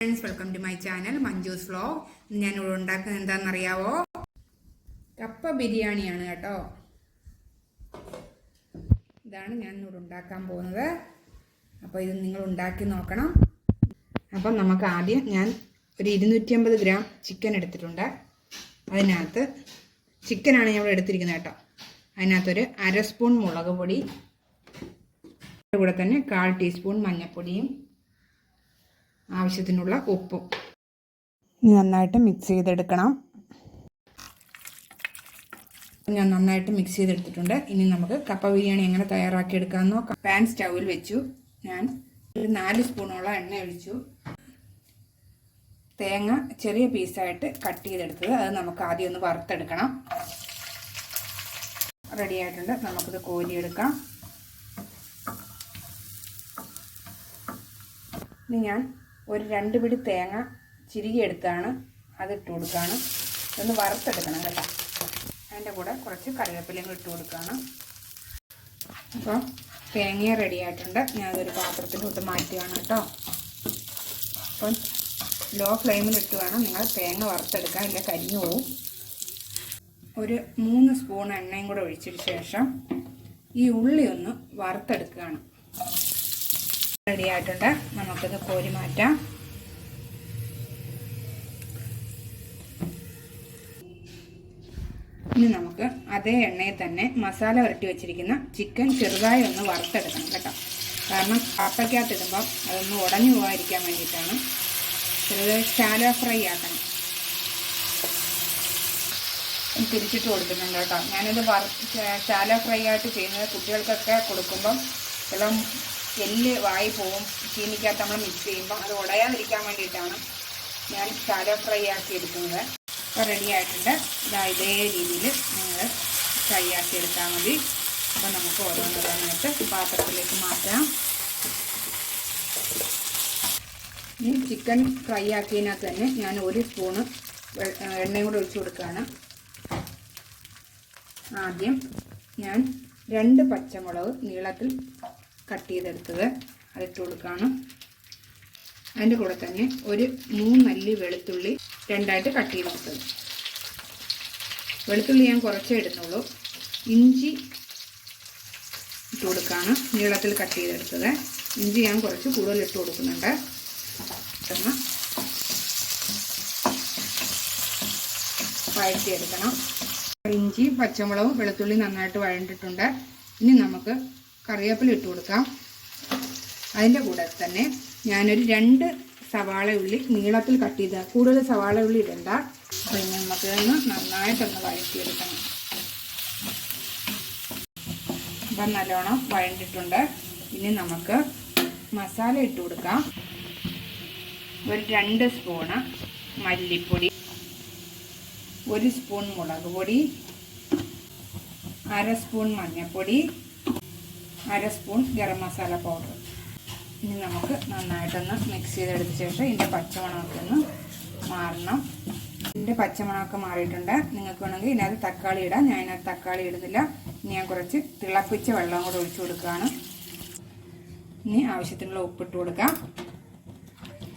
Friends welcome to my channel Manju's vlog ഞാൻ ഇവിടെ ഉണ്ടാക്കുന്നത് എന്താണെന്നറിയാവോ? കപ്പ ബിരിയാണിയാണ് കേട്ടോ. ഇതാണ് ഞാൻ ഇവിടെ ഉണ്ടാക്കാൻ പോകുന്നത്. അപ്പോൾ ഇത് നിങ്ങൾ ഉണ്ടാക്കി നോക്കണം. അപ്പം നമുക്ക് ആദ്യം ഞാൻ ഒരു ഇരുന്നൂറ്റി അമ്പത് ഗ്രാം ചിക്കൻ എടുത്തിട്ടുണ്ട്. അതിനകത്ത് ചിക്കനാണ് ഞാൻ ഇവിടെ എടുത്തിരിക്കുന്നത് കേട്ടോ. അതിനകത്തൊരു അര സ്പൂൺ മുളക് പൊടി കൂടെ തന്നെ കാൽ ടീസ്പൂൺ മഞ്ഞൾപ്പൊടിയും ആവശ്യത്തിനുള്ള ഉപ്പും. ഇനി നന്നായിട്ട് മിക്സ് ചെയ്തെടുക്കണം. ഞാൻ നന്നായിട്ട് മിക്സ് ചെയ്തെടുത്തിട്ടുണ്ട്. ഇനി നമുക്ക് കപ്പ ബിരിയാണി എങ്ങനെ തയ്യാറാക്കി എടുക്കാമെന്ന് നോക്കാം. പാൻ സ്റ്റൗവിൽ വെച്ചു ഞാൻ. ഒരു നാല് സ്പൂണോളം എണ്ണ ഒഴിച്ചു. തേങ്ങ ചെറിയ പീസായിട്ട് കട്ട് ചെയ്തെടുത്തത്. അത് നമുക്ക് ആദ്യം ഒന്ന് വറുത്തെടുക്കണം. റെഡി ആയിട്ടുണ്ട്. നമുക്കിത് കോരിയെടുക്കാം. ഇനി ഞാൻ ഒരു രണ്ട് പിടി തേങ്ങ ചിരുകി എടുത്താണ് അതിട്ട് കൊടുക്കുകയാണ് ഒന്ന് വറുത്തെടുക്കണം കേട്ടോ. അതിന്റെ കൂടെ കുറച്ച് കറിവേപ്പിലയും ഇട്ട് കൊടുക്കുകയാണ് അപ്പോൾ തേങ്ങ റെഡി ആയിട്ടുണ്ട്. അതൊരു പാത്രത്തിലോട്ട് മാറ്റുകയാണ് കേട്ടോ. അപ്പം ലോ ഫ്ലെയിമിൽ ഇട്ട് വേണം നിങ്ങൾ തേങ്ങ വറുത്തെടുക്കാൻ. ഇല്ല കരിഞ്ഞു പോവും. ഒരു മൂന്ന് സ്പൂൺ എണ്ണയും കൂടെ ഒഴിച്ചതിന് ശേഷം ഈ ഉള്ളി ഒന്ന് വറുത്തെടുക്കുകയാണ്. റെഡി ആയിട്ടുണ്ട്. നമുക്കിത് കോരി മാറ്റാം. ഇനി നമുക്ക് അതേ എണ്ണയിൽ തന്നെ മസാല വരട്ടി വെച്ചിരിക്കുന്ന ചിക്കൻ ചെറുതായി ഒന്ന് വറുത്തെടുക്കണം കേട്ടോ. കാരണം കപ്പയ്ക്കകത്തിടുമ്പം അതൊന്ന് ഉടഞ്ഞു പോകാതിരിക്കാൻ വേണ്ടിയിട്ടാണ്. ചെറുത് ശാലോ ഫ്രൈ ആക്കണം. തിരിച്ചിട്ട് കൊടുക്കുന്നുണ്ട് കേട്ടോ. ഞാനിത് വറ ശാലോ ഫ്രൈ ആയിട്ട് ചെയ്യുന്നത് കുട്ടികൾക്കൊക്കെ കൊടുക്കുമ്പം ചില എല്ല് വായി പോവും. ചീനിക്കകത്ത് നമ്മൾ മിക്സ് ചെയ്യുമ്പോൾ അത് ഉടയാതിരിക്കാൻ വേണ്ടിയിട്ടാണ് ഞാൻ ശാലോ ഫ്രൈ ആക്കി എടുക്കുന്നത്. അപ്പോൾ റെഡി ആയിട്ടുണ്ട്. ഇതാ ഇതേ രീതിയിൽ നിങ്ങൾ ഫ്രൈ ആക്കി എടുത്താൽ മതി. അപ്പോൾ നമുക്ക് ഓരോന്നോരോന്നായിട്ട് പാത്രത്തിലേക്ക് മാറ്റാം. ഈ ചിക്കൻ ഫ്രൈ ആക്കിയതിനകത്ത് തന്നെ ഞാൻ ഒരു സ്പൂണ് എണ്ണയും കൂടെ ഒഴിച്ചു കൊടുക്കുകയാണ്. ആദ്യം ഞാൻ രണ്ട് പച്ചമുളക് നീളത്തിൽ കട്ട് ചെയ്തെടുത്തത് അതിട്ട് കൊടുക്കുകയാണ് അതിന്റെ കൂടെ തന്നെ ഒരു മൂന്നല്ലി വെളുത്തുള്ളി രണ്ടായിട്ട് കട്ട് ചെയ്തെടുത്തത്. വെളുത്തുള്ളി ഞാൻ കുറച്ചേ ഇടുന്നുള്ളൂ. ഇഞ്ചി ഇട്ട് കൊടുക്കുകയാണ് നീളത്തിൽ കട്ട് ചെയ്തെടുത്തത്. ഇഞ്ചി ഞാൻ കുറച്ച് കൂടുതൽ ഇട്ട് കൊടുക്കുന്നുണ്ട്. പെട്ടെന്ന് വഴറ്റിയെടുക്കണം. ഇഞ്ചി പച്ചമുളകും വെളുത്തുള്ളി നന്നായിട്ട് വഴണ്ടിട്ടുണ്ട്. ഇനി നമുക്ക് കറിവേപ്പില ഇട്ട് കൊടുക്കാം. അതിന്റെ കൂടെ തന്നെ ഞാനൊരു രണ്ട് സവാള ഉള്ളി നീളത്തിൽ കട്ട് ചെയ്ത കൂടുതൽ സവാള ഉള്ളി ഇടണ്ട. അപ്പം നമുക്ക് ഒന്ന് നന്നായിട്ടൊന്ന് വഴറ്റിയെടുക്കണം. അപ്പം നല്ലോണം വഴണ്ടിട്ടുണ്ട്. ഇനി നമുക്ക് മസാല ഇട്ട് കൊടുക്കാം. ഒരു രണ്ട് സ്പൂണ് മല്ലിപ്പൊടി ഒരു സ്പൂൺ മുളക് പൊടി അര സ്പൂൺ മഞ്ഞൾപ്പൊടി അര സ്പൂൺ ഗരം മസാല പൗഡർ. ഇനി നമുക്ക് നന്നായിട്ടൊന്ന് മിക്സ് ചെയ്തെടുത്ത ശേഷം ഇതിന്റെ പച്ചമണമൊക്കെ ഒന്ന് മാറണം. ഇതിന്റെ പച്ചമണമൊക്കെ മാറിയിട്ടുണ്ട്. നിങ്ങൾക്ക് വേണമെങ്കിൽ ഇതിനകത്ത് തക്കാളി ഇടാം. ഞാൻ ഇതിനകത്ത് തക്കാളി ഇടുന്നില്ല. ഇനി ഞാൻ കുറച്ച് തിളപ്പിച്ച വെള്ളം കൂടെ ഒഴിച്ചു കൊടുക്കുകയാണ്. ഇനി ആവശ്യത്തിനുള്ള ഉപ്പിട്ട് കൊടുക്കാം.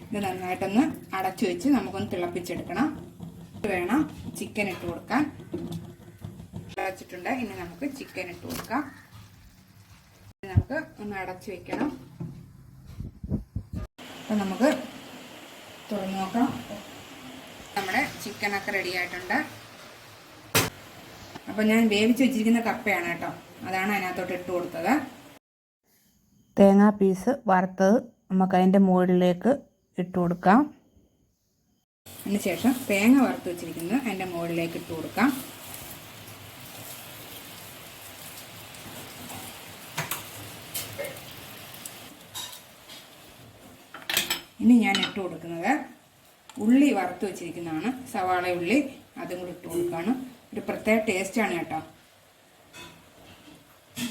ഇത് നന്നായിട്ടൊന്ന് അടച്ചു വെച്ച് നമുക്കൊന്ന് തിളപ്പിച്ചെടുക്കണം. വേണം ചിക്കൻ ഇട്ട് കൊടുക്കാൻ. തിളച്ചിട്ടുണ്ട് ഇനി നമുക്ക് ചിക്കൻ ഇട്ട് കൊടുക്കാം. നമുക്ക് ഒന്ന് അടച്ചു വെക്കണം. അപ്പം നമുക്ക് തുറന്നു നോക്കാം. നമ്മുടെ ചിക്കനൊക്കെ റെഡി ആയിട്ടുണ്ട്. അപ്പം ഞാൻ വേവിച്ച് വെച്ചിരിക്കുന്ന കപ്പയാണ് കേട്ടോ. അതാണ് അതിനകത്തോട്ട് ഇട്ട് കൊടുത്തത്. തേങ്ങാ പീസ് വറുത്തത് നമുക്ക് അതിന്റെ മുകളിലേക്ക് ഇട്ട് കൊടുക്കാം. അതിന് ശേഷം തേങ്ങ വറുത്ത് വെച്ചിരിക്കുന്നത് അതിന്റെ മുകളിലേക്ക് ഇട്ട് കൊടുക്കാം. ഇനി ഞാൻ ഇട്ട് കൊടുക്കുന്നത് ഉള്ളി വറുത്ത് വെച്ചിരിക്കുന്നതാണ്. സവാള ഉള്ളി അതും കൂടി ഇട്ട് കൊടുക്കുകയാണ്. ഒരു പ്രത്യേക ടേസ്റ്റാണ് കേട്ടോ.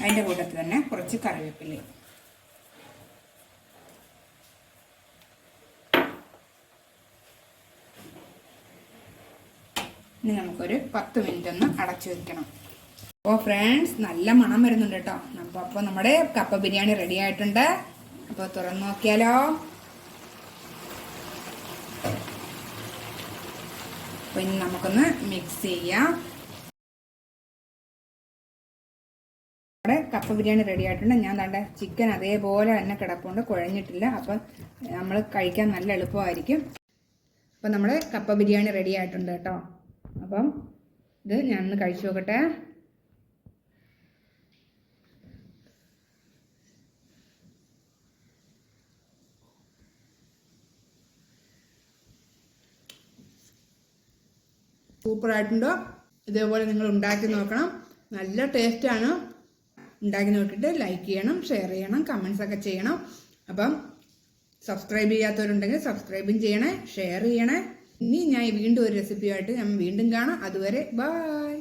അതിന്റെ കൂട്ടത്തിൽ തന്നെ കുറച്ച് കറിവേപ്പില ഇനി നമുക്കൊരു പത്ത് മിനിറ്റ് ഒന്ന് അടച്ചു വെക്കണം. അപ്പോൾ ഫ്രണ്ട്സ് നല്ല മണം വരുന്നുണ്ട് കേട്ടോ. അപ്പോൾ അപ്പോൾ നമ്മുടെ കപ്പ ബിരിയാണി റെഡി ആയിട്ടുണ്ട്. അപ്പോൾ തുറന്നു നോക്കിയാലോ? അപ്പോൾ ഇനി നമുക്കൊന്ന് മിക്സ് ചെയ്യാം. നമ്മുടെ കപ്പ ബിരിയാണി റെഡി ആയിട്ടുണ്ട്. ഞാൻ തണ്ട ചിക്കൻ അതേപോലെ തന്നെ കിടപ്പുണ്ട്. കുഴഞ്ഞിട്ടില്ല. അപ്പം നമ്മൾ കഴിക്കാൻ നല്ല എളുപ്പമായിരിക്കും. അപ്പം നമ്മുടെ കപ്പ ബിരിയാണി റെഡി ആയിട്ടുണ്ട് കേട്ടോ. അപ്പം ഇത് ഞാനൊന്ന് കഴിച്ചു നോക്കട്ടെ. സൂപ്പറായിട്ടുണ്ട്? ഇതേപോലെ നിങ്ങൾ ഉണ്ടാക്കി നോക്കണം. നല്ല ടേസ്റ്റാണ് ഉണ്ടാക്കി നോക്കിയിട്ട് ലൈക്ക് ചെയ്യണം ഷെയർ ചെയ്യണം കമൻസ് ഒക്കെ ചെയ്യണം. അപ്പം സബ്സ്ക്രൈബ് ചെയ്യാത്തവരുണ്ടെങ്കിൽ സബ്സ്ക്രൈബും ചെയ്യണേ ഷെയർ ചെയ്യണേ. ഇനി ഞാൻ വീണ്ടും ഒരു റെസിപ്പിയായിട്ട് ഞാൻ വീണ്ടും കാണാം. അതുവരെ ബായ്